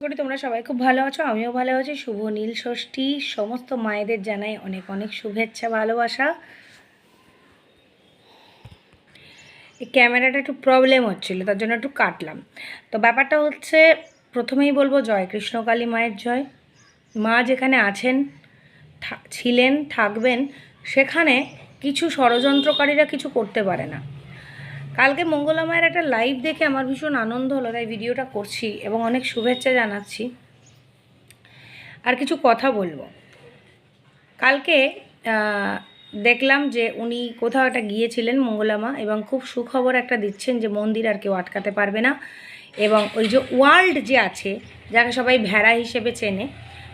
করি, তোমরা সবাই খুব ভালো আছো, আমিও ভালো আছি। শুভ নীল ষষ্ঠী, সমস্ত মায়েদের জানাই অনেক অনেক শুভেচ্ছা, ভালোবাসা। এই ক্যামেরাটা একটু প্রবলেম হচ্ছিল, তার জন্য একটু কাটলাম। তো ব্যাপারটা হচ্ছে, প্রথমেই বলব, জয় কৃষ্ণকালী মায়ের জয়। মা যেখানে আছেন ছিলেন, থাকবেন, সেখানে কিছু ষড়যন্ত্রকারীরা কিছু করতে পারে না। কালকে মঙ্গলা মায়ের একটা লাইভ দেখে আমার ভীষণ আনন্দ হলো, তাই ভিডিওটা করছি এবং অনেক শুভেচ্ছা জানাচ্ছি। আর কিছু কথা বলব। কালকে দেখলাম যে উনি কোথাও একটা গিয়েছিলেন মঙ্গলামা এবং খুব সুখবর একটা দিচ্ছেন যে মন্দির আর কেউ আটকাতে পারবে না। এবং ওই যে ওয়ার্ল্ড যে আছে, যাকে সবাই ভেড়া হিসেবে চেনে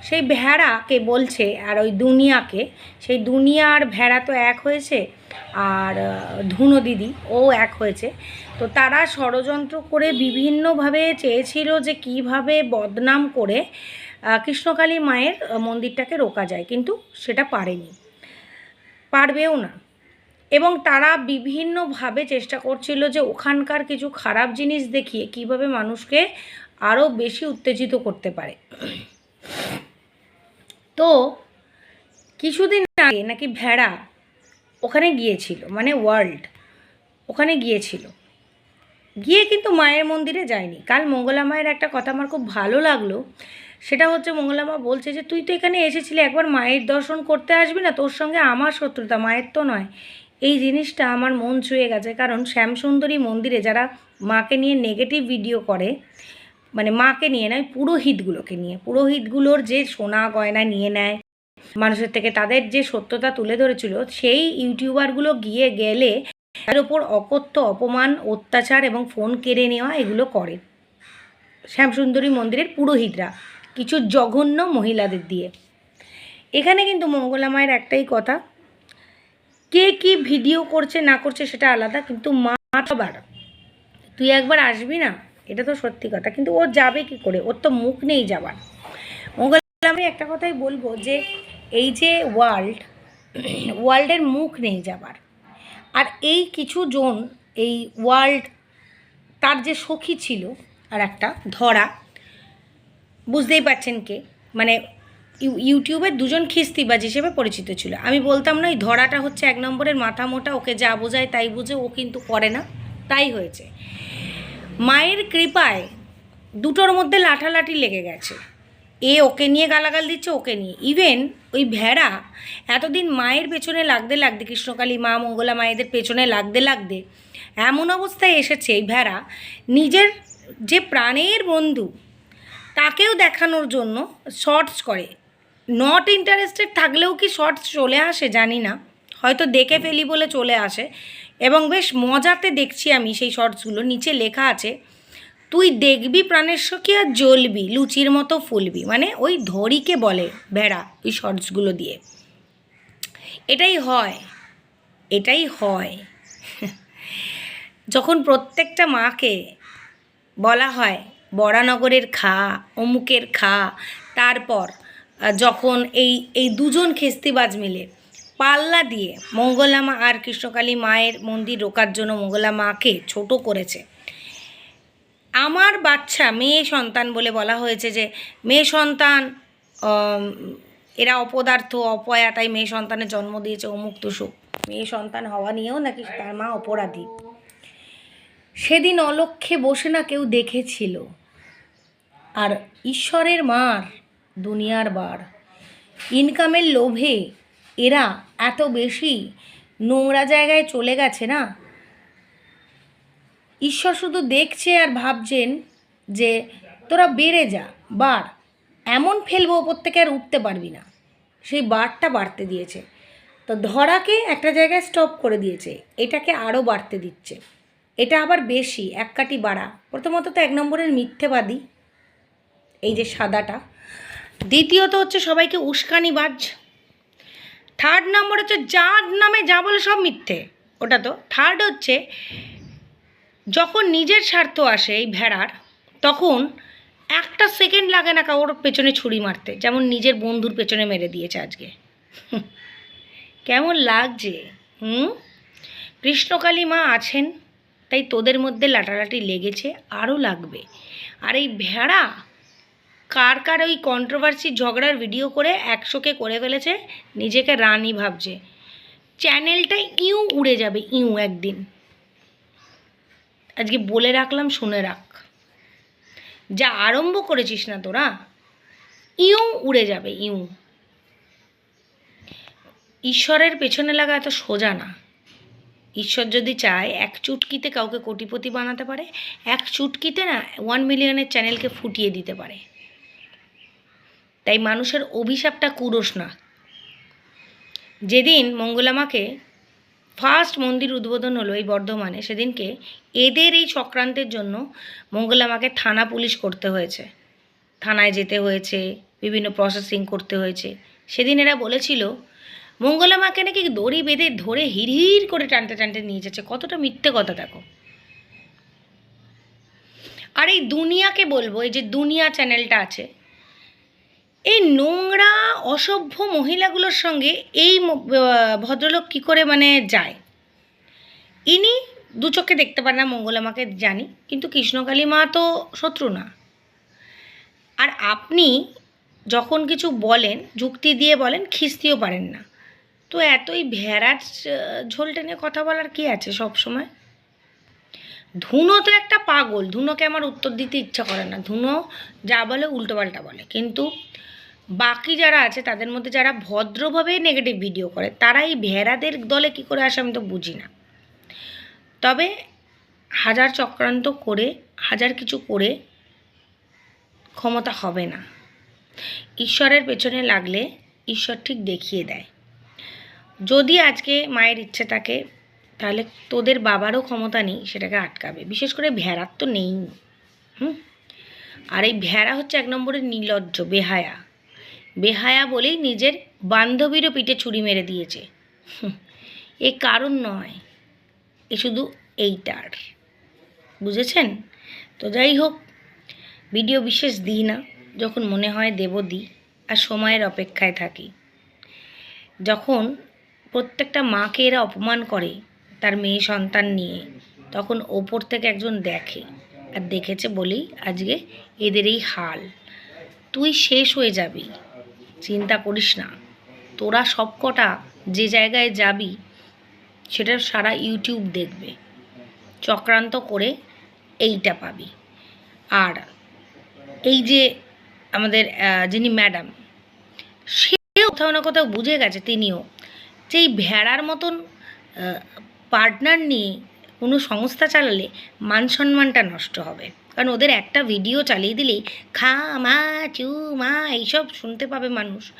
সেই ভেড়াকে বলছে আর ওই দুনিয়াকে। সেই দুনিয়া আর ভেড়া তো এক হয়েছে আর ধুনো দিদি, ও এক হয়েছে। তো তারা ষড়যন্ত্র করে বিভিন্নভাবে চেয়েছিল যে কীভাবে বদনাম করে কৃষ্ণকালী মায়ের মন্দিরটাকে রোকা যায়, কিন্তু সেটা পারেনি। পারবেও না। এবং তারা বিভিন্নভাবে চেষ্টা করছিল যে ওখানকার কিছু খারাপ জিনিস দেখিয়ে কীভাবে মানুষকে আরও বেশি উত্তেজিত করতে পারে। তো কিছুদিন আগে নাকি ভেড়া ওখানে গিয়েছিল মানে ওয়ার্ল্ড ওখানে গিয়েছিল। গিয়ে কিন্তু মায়ের মন্দিরে যায়নি। কাল মঙ্গলা মায়ের একটা কথা আমার খুব ভালো লাগল, সেটা হচ্ছে মঙ্গলা মা বলছে যে, তুই তো এখানে এসেছিলি, একবার মায়ের দর্শন করতে আসবি না? তোর সঙ্গে আমার শত্রুতা, মায়ের তো নয়। এই জিনিসটা আমার মন ছুঁয়ে গেছে, কারণ শ্যামসুন্দরী মন্দিরে যারা মাকে নিয়ে নেগেটিভ ভিডিও করে মানে মাকে নিয়ে নয় পুরোহিতগুলোকে নিয়ে। পুরোহিতগুলোর যে সোনা গয়না নিয়ে নেয়, মানুষের থেকে তাদের যে সত্যতা তুলে ধরেছিল, সেই ইউটিউবারগুলো গিয়ে গেলে তার ওপর অকথ্য অপমান, অত্যাচার এবং ফোন কেড়ে নেওয়া এগুলো করে। শ্যামসুন্দরী মন্দিরের পুরোহিতরা, কিছু জঘন্য মহিলাদের দিয়ে। এখানে কিন্তু মঙ্গলা মায়ের একটাই কথা, কে কি ভিডিও করছে না করছে সেটা আলাদা, কিন্তু মা সবার তুই একবার আসবি না? এটা তো সত্যি কথা। কিন্তু ও যাবে কি করে? ওর তো মুখ নেই যাবার। মঙ্গল আমি একটা কথাই বলব যে, এই যে ওয়ার্ল্ড ওয়ার্ল্ডের মুখ নেই যাবার। আর এই কিছু জন, এই ওয়ার্ল্ড তার যে সখী ছিল আর একটা ধরা, বুঝতেই পারছেন কে? মানে ইউ- ইউটিউবে দুজন খিস্তিবাজ হিসেবে পরিচিত ছিল। আমি বলতাম না ওই ধরাটা হচ্ছে এক নম্বরের মাথা মোটা, ওকে যা বোঝায় তাই বুঝে, ও কিন্তু করে না। তাই হয়েছে। মায়ের কৃপায় দুটোর মধ্যে লাঠালাঠি লেগে গেছে। এ ওকে নিয়ে গালাগাল দিচ্ছে, ওকে নিয়ে। ইভেন ওই ভেড়া এতদিন মায়ের পেছনে লাগতে লাগতে, কৃষ্ণকালী মা, মঙ্গলা মায়েদের পেছনে লাগতে লাগতে এমন অবস্থায় এসেছে এই ভেড়া। নিজের যে প্রাণের বন্ধু তাকেও দেখানোর জন্য শর্টস করে। নট ইন্টারেস্টেড থাকলেও কি শর্টস চলে আসে জানি না। হয়তো দেখে ফেলি বলে চলে আসে। এবং বেশ মজাতে দেখছি আমি সেই শর্টসগুলো। নিচে লেখা আছে, তুই দেখবি প্রাণের সখী আর জ্বলবি, লুচির মতো ফুলবি। মানে ওই ধরিকে বলে ভেড়া ওই শর্টসগুলো দিয়ে। এটাই হয় এটাই হয়। যখন প্রত্যেকটা মাকে বলা হয়, বরানগরের খা, অমুকের খা। তারপর যখন এই এই দুজন খেস্তিবাজ মিলে পাল্লা দিয়ে মঙ্গলা মা আর কৃষ্ণকালী মায়ের মন্দির রোকার জন্য মঙ্গলা মাকে ছোট করেছে। আমার বাচ্চা, মেয়ে সন্তান বলে বলা হয়েছে যে, মেয়ে সন্তান এরা অপদার্থ, অপয়া, তাই মেয়ে সন্তানের জন্ম দিয়েছে অমুক তুসুক মেয়ে সন্তান হওয়া নিয়েও নাকি তার মা অপরাধী। সেদিন অলক্ষ্যে বসে না কেউ দেখেছিল। আর ঈশ্বরের মার দুনিয়ার বার। ইনকামের লোভে এরা এত বেশি নোংরা জায়গায় চলে গেছে না? ঈশ্বর শুধু দেখছে আর ভাবছেন যে তোরা বেড়ে যা বার এমন ফেলব ওপর থেকে আর উঠতে পারবি না। সেই বারটা বাড়তে দিয়েছে। তো ধরাকে একটা জায়গায় স্টপ করে দিয়েছে। এটাকে আরও বাড়তে দিচ্ছে। এটা আবার বেশি, এক কাটি বাড়া। প্রথমত তো এক নম্বরের মিথ্যেবাদী। এই যে সাদাটা। দ্বিতীয়ত হচ্ছে সবাইকে উস্কানিবাজ থার্ড নম্বর হচ্ছে যার নামে যা বলে সব মিথ্যে। ওটা তো। থার্ড হচ্ছে, যখন নিজের স্বার্থ আসে এই ভেড়ার, তখন একটা সেকেন্ড লাগে না কারোর পেছনে ছুরি মারতে। যেমন নিজের বন্ধুর পেছনে মেরে দিয়েছে আজকে। কেমন লাগছে? হুম? কৃষ্ণকালী মা আছেন, তাই তোদের মধ্যে লাটালাটি লেগেছে, আরও লাগবে। আর এই ভেড়া কার কার ওই কন্ট্রোভার্সি ঝগড়ার ভিডিও করে একশোকে করে ফেলেছে, নিজেকে রানী ভাবছে। চ্যানেলটা ইউ উড়ে যাবে, ইউ একদিন। আজকে বলে রাখলাম, শুনে রাখ। যা আরম্ভ করেছিস না তোরা, ইউ উড়ে যাবে, ইউ। ঈশ্বরের পেছনে লাগা এত সোজা না। ঈশ্বর যদি চায়, এক চুটকিতে কাউকে কোটিপতি বানাতে পারে, এক চুটকিতে না ওয়ান মিলিয়নের চ্যানেলকে ফুটিয়ে দিতে পারে। তাই মানুষের অভিশাপটা কুরোস না। যেদিন মঙ্গলামাকে ফার্স্ট মন্দির উদ্বোধন হলো এই বর্ধমানে, সেদিনকে এদের এই চক্রান্তের জন্য মঙ্গলামাকে থানা পুলিশ করতে হয়েছে। থানায় যেতে হয়েছে, বিভিন্ন প্রসেসিং করতে হয়েছে। সেদিন এরা বলেছিল মঙ্গলামাকে নাকি দড়ি বেঁধে ধরে হিড়হির করে টানতে টানতে নিয়ে যাচ্ছে। কতটা মিথ্যে কথা দেখো। আর এই দুনিয়াকে বলব, এই যে দুনিয়া চ্যানেলটা আছে অসভ্য মহিলাগুলোর সঙ্গে এই ভদ্রলোক কী করে মানে যায়? ইনি দু চোখে দেখতে পারে না মঙ্গলামাকে জানি, কিন্তু কৃষ্ণকালী মা তো শত্রু না। আর আপনি যখন কিছু বলেন, যুক্তি দিয়ে বলেন, খিস্তিও পারেন না। তো এতই ভেড়ার ঝোল টেনে কথা বলার কি আছে সব সময় ধুনো তো একটা পাগল, ধুনোকে আমার উত্তর দিতে ইচ্ছা করে না। ধুনো যা বলে উল্টোপাল্টা বলে। কিন্তু বাকি যারা আছে, তাদের মধ্যে যারা ভদ্রভাবে নেগেটিভ ভিডিও করে, তারা এই ভেড়াদের দলে কি করে আসে আমি তো বুঝি না। তবে হাজার চক্রান্ত করে, হাজার কিছু করে ক্ষমতা হবে না। ঈশ্বরের পেছনে লাগলে ঈশ্বর ঠিক দেখিয়ে দেয়। যদি আজকে মায়ের ইচ্ছে থাকে, তাহলে তোদের বাবারও ক্ষমতা নেই সেটাকে আটকাবে। বিশেষ করে ভেড়ার তো নেই হুম? আর এই ভেড়া হচ্ছে এক নম্বরের নির্লজ্জ বেহায়া। বেহায়া বলেই নিজের বান্ধবীরও পিঠে ছুরি মেরে দিয়েছে। এ কারণ নয়, এ শুধু এইটার। বুঝেছেন? তো যাই হোক, ভিডিও বিশেষ দিই না, যখন মনে হয় দেব দিই আর সময়ের অপেক্ষায় থাকি। যখন প্রত্যেকটা মাকে এরা অপমান করে তার মেয়ে সন্তান নিয়ে, তখন ওপর থেকে একজন দেখে আর দেখেছে বলেই আজকে এদের এই হাল। তুই শেষ হয়ে যাবি। চিন্তা করিস না। তোরা সব কটা যে জায়গায় যাবি, সেটা সারা ইউটিউব দেখবে। চক্রান্ত করে এইটা পাবি। আর এই যে আমাদের যিনি ম্যাডাম সে কোথাও না কোথাও বুঝে গেছে তিনিও যে এই ভেড়ার মতন পার্টনার নিয়ে কোনো সংস্থা চালালে মান সম্মানটা নষ্ট হবে। কারণ ওদের একটা ভিডিও চালিয়ে দিলেই খা, মা, চু, মা, এইসব শুনতে পাবে মানুষ।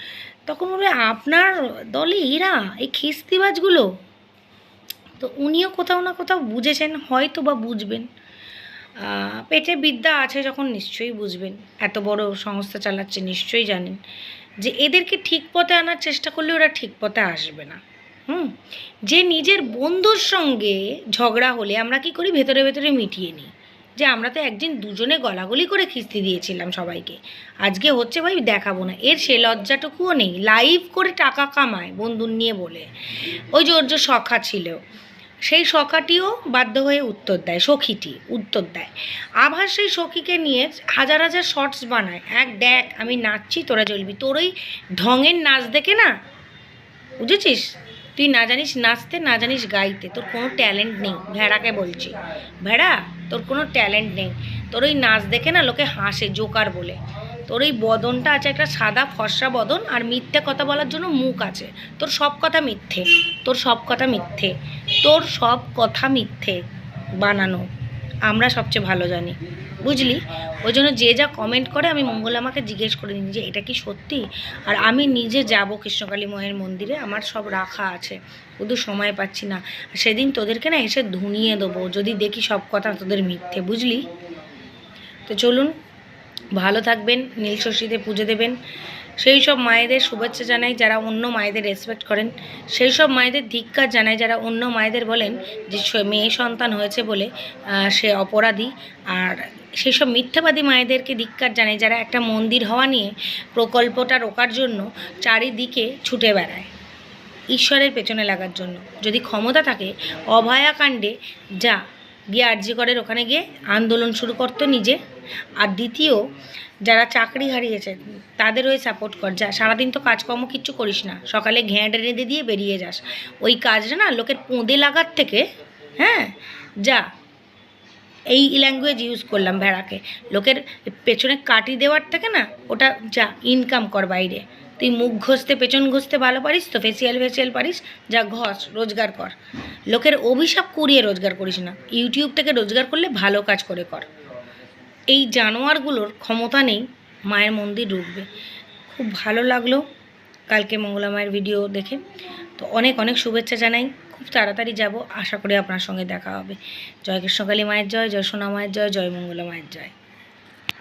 তখন বলবে আপনার দলে এরা, এই খিস্তিবাজগুলো। তো উনিও কোথাও না কোথাও বুঝেছেন, হয়তো বা বুঝবেন। পেটে বিদ্যা আছে যখন নিশ্চয়ই বুঝবেন। এত বড় সংস্থা চালাচ্ছে, নিশ্চয়ই জানেন। যে এদেরকে ঠিক পথে আনার চেষ্টা করলে ওরা ঠিক পথে আসবে না। হুম? যে নিজের বন্ধুর সঙ্গে ঝগড়া হলে আমরা কি করি? ভেতরে ভেতরে মিটিয়ে নিই। যে আমরা তো একদিন দুজনে গলাগলি করে খিস্তি দিয়েছিলাম সবাইকে। আজকে হচ্ছে ভাই দেখাবো না। এর সে লজ্জাটুকুও নেই। লাইভ করে টাকা কামায় বন্ধুর নিয়ে বলে। ওই যে ওর যে সখা ছিল, সেই সখাটিও বাধ্য হয়ে উত্তর দেয়, সখীটি উত্তর দেয়। আবার সেই সখীকে নিয়ে হাজার হাজার শর্টস বানায়। এক দেখ, আমি নাচছি, তোরা জ্বলবি। তোর ওই ঢঙের নাচ দেখে না? বুঝেছিস? তুই না জানিস নাচতে, না জানিস গাইতে। তোর কোনো ট্যালেন্ট নেই। ভেড়াকে বলছি। ভেড়া তোর কোনো ট্যালেন্ট নেই। তোর ওই নাচ দেখে না লোকে হাসে, জোকার বলে। তোর ওই বদনটা আছে, একটা সাদা ফর্সা বদন, আর মিথ্যে কথা বলার জন্য মুখ আছে। তোর সব কথা মিথ্যে, তোর সব কথা মিথ্যে, তোর সব কথা মিথ্যে বানানো। আমরা সবচেয়ে ভালো জানি। বুঝলি? ওই জন্য যে যা কমেন্ট করে আমি মঙ্গল আমাকে জিজ্ঞেস করে নিই যে, এটা কি সত্যি? আর আমি নিজে যাব কৃষ্ণকালী মায়ের মন্দিরে, আমার সব রাখা আছে। শুধু সময় পাচ্ছি না। সেদিন তোদেরকে না এসে ধুনিয়ে দেবো, যদি দেখি সব কথা তোদের মিথ্যে, বুঝলি? তো চলুন, ভালো থাকবেন, নীল ষষ্ঠীতে পুজো দেবেন। সেই সব মায়েদের শুভেচ্ছা জানাই যারা অন্য মায়েদের রেসপেক্ট করেন। সেই সব মায়েদের ধিক্কার জানাই যারা অন্য মায়েদের বলেন যে মেয়ে সন্তান হয়েছে বলে সে অপরাধী। আর সেই সব মিথ্যাবাদী মায়েদেরকে ধিক্কার জানাই যারা একটা মন্দির হওয়া নিয়ে প্রকল্পটা রোকার জন্য চারিদিকে ছুটে বেড়ায়। ঈশ্বরের পেছনে লাগার জন্য। যদি ক্ষমতা থাকে, অভয়াকাণ্ডে যা গিয়ে আরজি করের ওখানে গিয়ে আন্দোলন শুরু করতো নিজে। আর দ্বিতীয়, যারা চাকরি হারিয়েছে তাদের হয়ে সাপোর্ট কর। যা, সারাদিন তো কাজকর্ম কিচ্ছু করিস না। সকালে ঘ্যাঁট রেঁধে দিয়ে বেরিয়ে যাস। ওই কাজটা না লোকের পোঁদে লাগার থেকে হ্যাঁ যা, এই ল্যাঙ্গুয়েজ ইউজ করলাম ভেড়াকে। লোকের পেছনে কাটি দেওয়ার থেকে না, ওটা যা ইনকাম কর বাইরে। তুই মুখ ঘষতে, পেছন ঘষতে ভালো পারিস তো? ফেসিয়াল ফেসিয়াল পারিস? যা, ঘষ, রোজগার কর। লোকের অভিশাপ কুড়িয়ে রোজগার করিস না। ইউটিউব থেকে রোজগার করলে ভালো কাজ করে কর। এই জানোয়ারগুলোর ক্ষমতা নেই, মায়ের মন্দির ঢুকবে। খুব ভালো লাগল কালকে মঙ্গলা মায়ের ভিডিও দেখে। তো অনেক অনেক শুভেচ্ছা জানাই। খুব তাড়াতাড়ি যাব। আশা করি আপনার সঙ্গে দেখা হবে। জয় কৃষ্ণকালী মায়ের জয় জয় সোনা মায়ের জয় জয় মঙ্গলা মায়ের জয়।